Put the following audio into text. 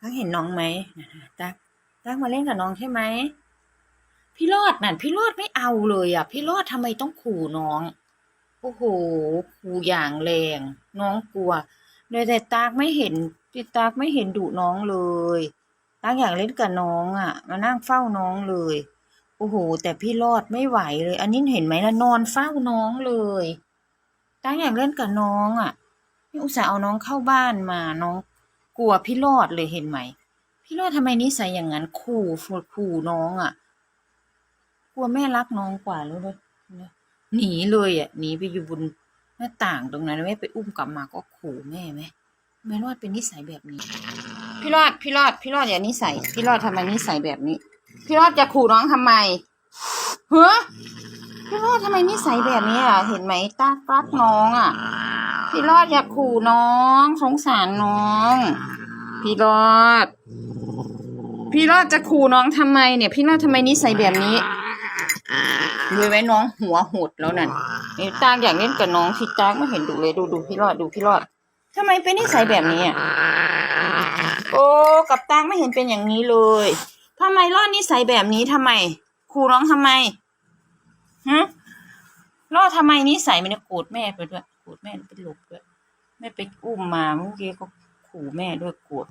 ตักเห็นน้องไหมตักตักมาเล่นกับน้องใช่ไหมพี่รอดนั่นพี่รอดไม่เอาเลยอะ พี่รอดทำไมต้องขู่น้อง โอ้โหขู่อย่างแรง น้องกลัวโดยแต่ตากไม่เห็นพี่ตากไม่เห็นดุน้องเลยตากอยากเล่นกับน้องอะ มานั่งเฝ้าน้องเลย โอ้โห แต่พี่รอดไม่ไหวเลย อันนี้เห็นไหมล่ะนอนเฝ้าน้องเลยตากอยากเล่นกับน้องอะนี่อุตส่าห์เอาน้องเข้าบ้านมาน้อง กลัวพี่รอดเลยเห็นไหม พี่รอดทำไมนิสัยอย่างนั้นขู่ฝึกขู่น้องอะ กลัวแม่รักน้องกว่ารู้เลยหนีเลยอะหนีไปอยู่บนหน้าต่างตรงนั้นแม่ไปอุ้มกลับมาก็ขู่แม่ไหมแม่รอดเป็นนิสัยแบบนี้ พี่รอดพี่รอดพี่รอดอย่านิสัยพี่รอดทำไมนิสัยแบบนี้ พี่รอดจะขู่น้องทำไมเฮ้อพี่รอดทำไมนิสัยแบบนี้อะเห็นไหมตารักน้องอะ พี่รอดอย่าขู่น้อง สงสารน้อง พี่รอด พี่รอดจะขู่น้องทำไมเนี่ย พี่รอดทำไมนิสัยแบบนี้ดูไหมน้องหัวหดแล้วนั่นนี่ตากอยากเล่นกับน้องพี่ตากไม่เห็นดูเลยดูดูพี่รอดดูพี่รอดทำไมเป็นนิสัยแบบนี้อะโอ้กับตากไม่เห็นเป็นอย่างนี้เลยทำไมรอดนิสัยแบบนี้ทำไมขู่น้องทำไมฮะ รอดทำไมนิสัยมันโกรธแม่ไปด้วยโกรธแม่ไปหลบด้วยแม่ไปอุ้มมาเมื่อกี้ก็ขู่แม่ด้วยโกรธ